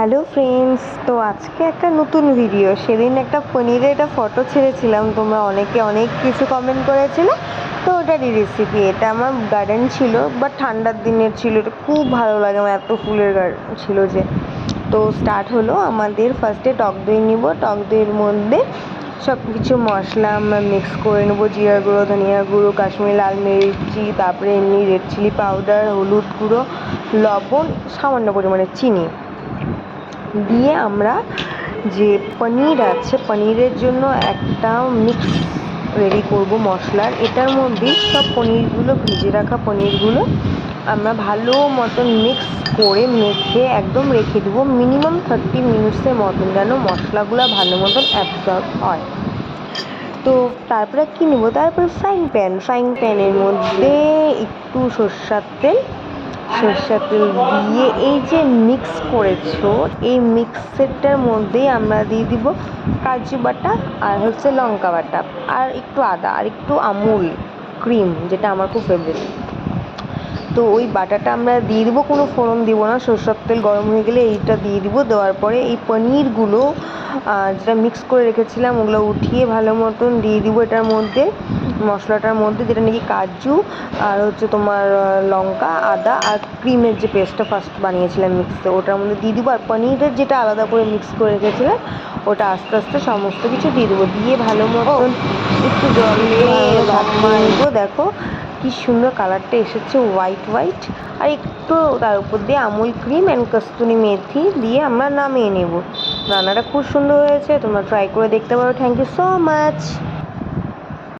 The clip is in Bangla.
হ্যালো ফ্রেন্ডস তো আজকে একটা নতুন ভিডিও সেদিন একটা পনিরের একটা ফটো ছেড়েছিলাম। তোমরা অনেকে অনেক কিছু কমেন্ট করেছিলে। তো ওটারই রেসিপি এটা আমার গার্ডেন ছিল বাট ঠান্ডার দিনের ছিল। এটা খুব ভালো লাগে। আমার এত ফুলের গার্ডেন ছিল যে। তো স্টার্ট হলো। আমাদের ফার্স্টে টক দই নিব। টক দইয়ের মধ্যে সব কিছু মশলা আমরা মিক্স করে নেব। জিরা গুঁড়ো, ধনিয়া গুঁড়ো, কাশ্মীরি লাল মির্চি, তারপরে এমনি রেড চিলি পাউডার হলুদ গুঁড়ো, লবণ, সামান্য পরিমাণে চিনি। দিয়ে আমরা যে পনির আছে, পনিরের জন্য একটা মিক্স রেডি করব মশলার এটার মধ্যে সব পনিরগুলো, ভেজে রাখা পনিরগুলো আমরা ভালো মতন মিক্স করে মেখে একদম রেখে দেবো। মিনিমাম থার্টি মিনিটসের মতন যেন মশলাগুলো ভালো মতন অ্যাবজর্ব হয়। তো তারপরে কী নেব? তারপরে ফ্রাইং প্যান ফ্রাইং প্যানের মধ্যে একটু সর্ষার তেল সর্ষার তেল দিয়ে এই যে মিক্স করেছ, এই মিক্সেরটার মধ্যেই আমরা দিয়ে দিব কাজু বাটা আর হচ্ছে লঙ্কা বাটা আর একটু আদা আর একটু আমুল ক্রিম যেটা আমার খুব ফেভারিট তো ওই বাটাটা আমরা দিয়ে দিব, কোনো ফোড়ন দিব না, সরষের তেল গরম হয়ে গেলে এইটা দিয়ে দিব। দেওয়ার পরে এই পনিরগুলো যেটা মিক্স করে রেখেছিলাম ওগুলো উঠিয়ে ভালো মতন দিয়ে দিব এটার মধ্যে। মশলাটার মধ্যে যেটা নাকি কাজু আর হচ্ছে তোমার লঙ্কা আদা আর ক্রিমের যে পেস্টটা ফার্স্ট বানিয়েছিলাম মিক্সে ওটার মধ্যে দিয়ে দিব। আর পনিরের যেটা আলাদা করে মিক্স করে রেখেছিলাম ওটা আস্তে আস্তে সমস্ত কিছু দিয়ে দেবো। দিয়ে ভালো মতন একটু জল দিয়ে দেখো কি সুন্দর কালারটা এসেছে হোয়াইট হোয়াইট আর একটু তার উপর দিয়ে আমুল ক্রিম অ্যান্ড কস্তুরি মেথি দিয়ে আমরা নামিয়ে নেব। রান্নাটা খুব সুন্দর হয়েছে তোমরা ট্রাই করে দেখতে পারো। Thank you so much